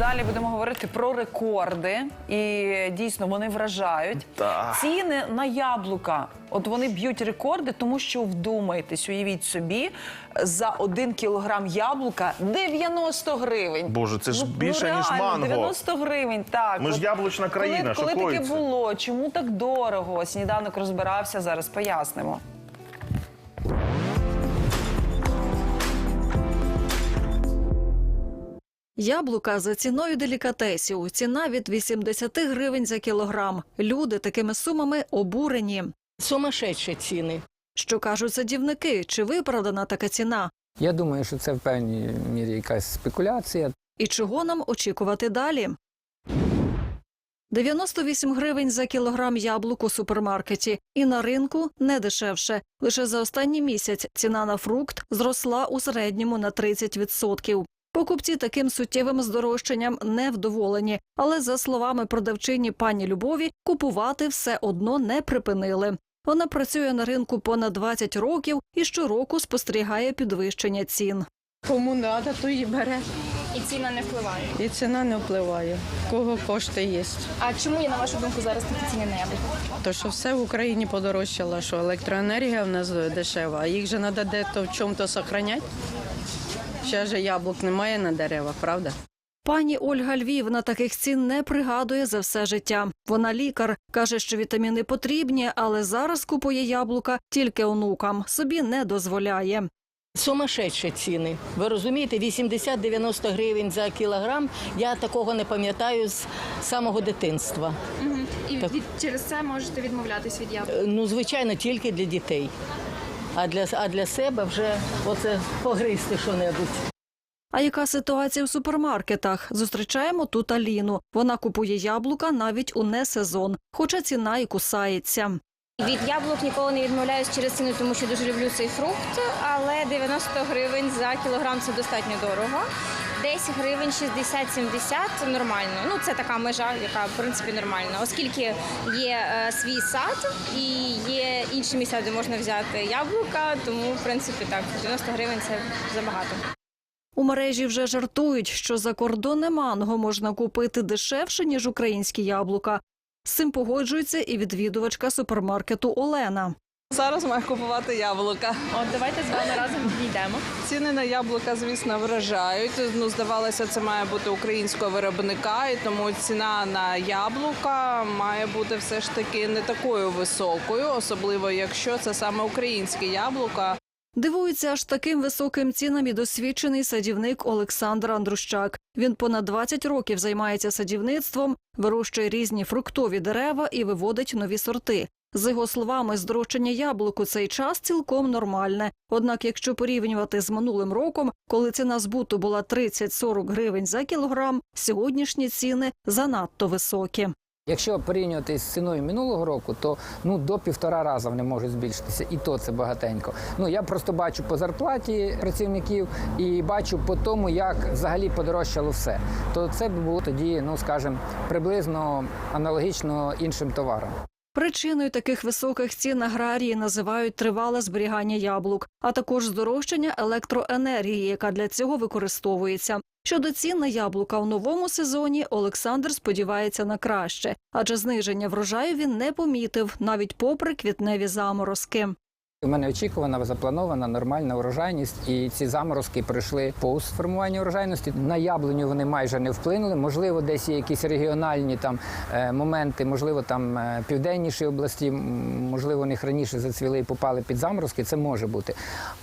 Далі будемо говорити про рекорди, і дійсно вони вражають. Ціни на яблука. От вони б'ють рекорди, тому що вдумайтесь, уявіть собі, за один кілограм яблука 90 гривень. Боже, це ж більше, ніж реально, манго. 90 гривень, так. Ми ж яблучна країна, Коли, коли таке було? Чому так дорого? Сніданок розбирався, зараз пояснимо. Яблука за ціною делікатесів. Ціна від 80 гривень за кілограм. Люди такими сумами обурені. Сумасшедші ціни. Що кажуть садівники? Чи виправдана така ціна? Я думаю, що це в певній мірі якась спекуляція. І чого нам очікувати далі? 98 гривень за кілограм яблук у супермаркеті. І на ринку не дешевше. Лише за останній місяць ціна на фрукт зросла у середньому на 30%. Покупці таким суттєвим здорожчанням не вдоволені, але за словами продавчині пані Любові, купувати все одно не припинили. Вона працює на ринку понад 20 років і щороку спостерігає підвищення цін. Кому треба, то і бере. І ціна не впливає. І ціна не впливає. Кого кошти є. А чому, на вашу думку, зараз такі ціни яблука? То що все в Україні подорожчало, що електроенергія в нас дешева, а їх же треба дето в чому-то зберігати. Ще ж яблук немає на деревах, правда? Пані Ольга Львівна таких цін не пригадує за все життя. Вона лікар, каже, що вітаміни потрібні, але зараз купує яблука тільки онукам. Собі не дозволяє. Сумасшедші ціни. Ви розумієте, 80-90 гривень за кілограм. Я такого не пам'ятаю з самого дитинства. І Так. від, через це можете відмовлятись від яблук. Ну, звичайно, тільки для дітей. А для, а для себе вже оце погризти що-небудь. А яка ситуація в супермаркетах? Зустрічаємо тут Аліну. Вона купує яблука навіть у несезон, хоча ціна і кусається. Від яблук ніколи не відмовляюсь через ціну, тому що дуже люблю цей фрукт. Але 90 гривень за кілограм це достатньо дорого. Десь гривень 60-70 нормально. Ну це така межа, яка в принципі нормальна, оскільки є е, свій сад і є інші місця, де можна взяти яблука. Тому в принципі так 90 гривень це забагато. У мережі вже жартують, що за закордонне манго можна купити дешевше, ніж українські яблука. З цим погоджується і відвідувачка супермаркету Олена. Зараз маю купувати яблука. От давайте з вами разом підійдемо. Ціни на яблука, звісно, вражають. Ну, здавалося, це має бути українського виробника, і тому ціна на яблука має бути все ж таки не такою високою, особливо якщо це саме українське яблука. Дивується аж таким високим цінам і досвідчений садівник Олександр Андрущак. Він понад 20 років займається садівництвом, вирощує різні фруктові дерева і виводить нові сорти. З його словами, здорожчання яблук у цей час цілком нормальне. Однак, якщо порівнювати з минулим роком, коли ціна збуту була 30-40 гривень за кілограм, сьогоднішні ціни занадто високі. Якщо порівнювати з ціною минулого року, то ну до півтора рази вони можуть збільшитися, і то це багатенько. Ну я просто бачу по зарплаті працівників і бачу по тому, як взагалі подорожчало все. То це б було тоді, ну скажімо, приблизно аналогічно іншим товарам. Причиною таких високих цін аграрії називають тривале зберігання яблук, а також здорожчання електроенергії, яка для цього використовується. Щодо цін на яблука в новому сезоні, Олександр сподівається на краще, адже зниження врожаю він не помітив навіть попри квітневі заморозки. У мене очікувана запланована нормальна урожайність, і ці заморозки пройшли повз формування урожайності. На яблуню вони майже не вплинули. Можливо, десь є якісь регіональні там е, моменти, можливо, там е, південніші області, можливо, них раніше зацвіли і попали під заморозки. Це може бути.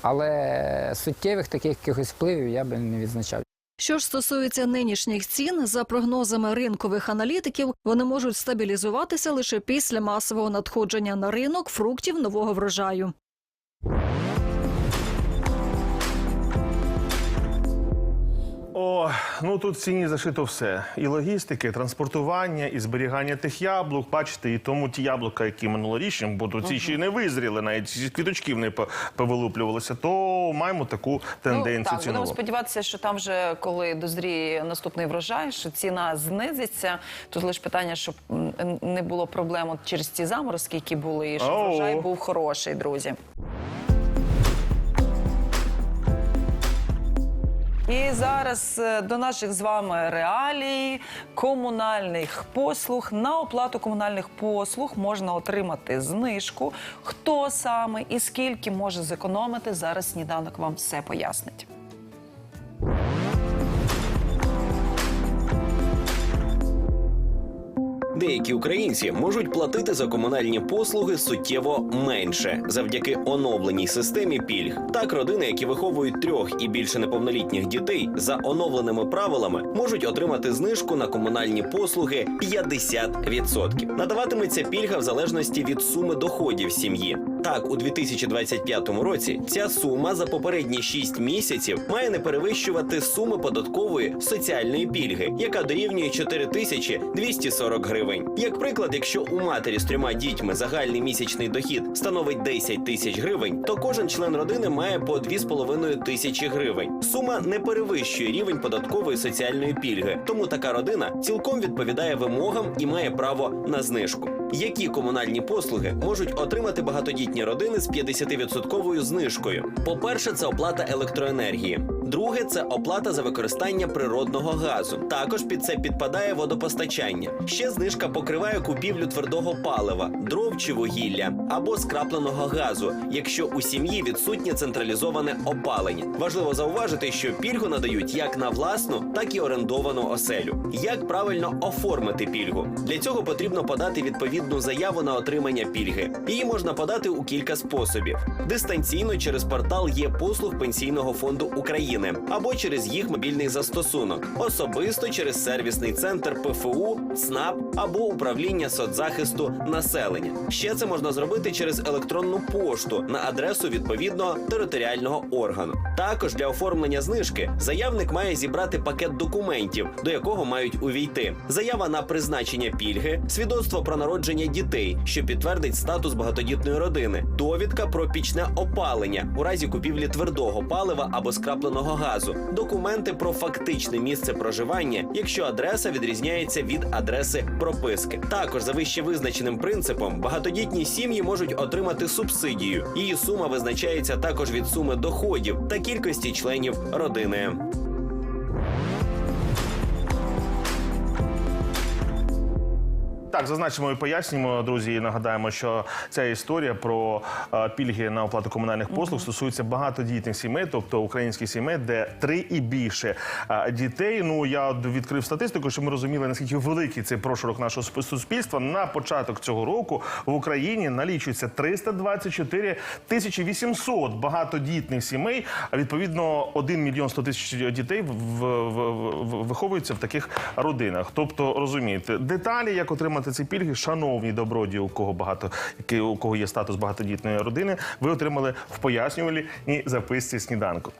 Але суттєвих таких якихось впливів я би не відзначав. Що ж стосується нинішніх цін, за прогнозами ринкових аналітиків, вони можуть стабілізуватися лише після масового надходження на ринок фруктів нового врожаю. О, ну тут в ціні зашито все. І логістики, і транспортування, і зберігання тих яблук. Бачите, і тому ті яблука, які минулорічні, бо ці ще й не визріли, навіть ці квіточків не по- повилуплювалися, то маємо таку тенденцію ну, так, будемо сподіватися, що там вже коли дозріє наступний врожай, що ціна знизиться. Тут лише питання, щоб м, не було проблем от через ці заморозки, які були, і щоб О. врожай був хороший, друзі. І зараз е, до наших з вами реалій комунальних послуг. На оплату комунальних послуг можна отримати знижку. Хто саме і скільки може зекономити, зараз сніданок вам все пояснить. Деякі українці можуть платити за комунальні послуги суттєво менше завдяки оновленій системі пільг. Так, родини, які виховують трьох і більше неповнолітніх дітей, за оновленими правилами можуть отримати знижку на комунальні послуги 50%. Надаватиметься пільга в залежності від суми доходів сім'ї. Так, у 2025 році ця сума за попередні 6 місяців має не перевищувати суми податкової соціальної пільги, яка дорівнює 4240 гривень. Як приклад, якщо у матері з трьома дітьми загальний місячний дохід становить 10 тисяч гривень, то кожен член родини має по 2,5 тисячі гривень. Сума не перевищує рівень податкової соціальної пільги, тому така родина цілком відповідає вимогам і має право на знижку. Які комунальні послуги можуть отримати багатодітні родини з 50% знижкою? По-перше, це оплата електроенергії. Друге це оплата за використання природного газу. Також під це підпадає водопостачання. Ще знижка покриває купівлю твердого палива, дров чи вугілля або скрапленого газу, якщо у сім'ї відсутнє централізоване опалення. Важливо зауважити, що пільгу надають як на власну, так і орендовану оселю. Як правильно оформити пільгу? Для цього потрібно подати відповідну заяву на отримання пільги. Її можна подати у кілька способів: дистанційно через портал є послуг Пенсійного фонду України або через їх мобільний застосунок, особисто через сервісний центр ПФУ, ЦНАП або управління соцзахисту населення. Ще це можна зробити через електронну пошту на адресу відповідного територіального органу. Також для оформлення знижки заявник має зібрати пакет документів, до якого мають увійти. Заява на призначення пільги, свідоцтво про народження дітей, що підтвердить статус багатодітної родини, довідка про пічне опалення у разі купівлі твердого палива або скрапленого газу, документи про фактичне місце проживання, якщо адреса відрізняється від адреси прописки. Також за вище визначеним принципом багатодітні сім'ї можуть отримати субсидію. Її сума визначається також від суми доходів та кількості членів родини. Так, зазначимо і пояснюємо, друзі. і Нагадаємо, що ця історія про е, пільги на оплату комунальних послуг стосується багатодітних сімей, тобто українських сімей, де три і більше е, дітей. Ну я відкрив статистику, щоб ми розуміли наскільки великий цей прошарок нашого суспільства. На початок цього року в Україні налічується 324 тисячі 800 багатодітних сімей. А відповідно 1 мільйон 100 тисяч дітей в, в, в- в- виховуються в таких родинах. Тобто розумієте, деталі, як отримати ці пільги, шановні добродії, у кого багато у кого є статус багатодітної родини, ви отримали в пояснювальній записці сніданку.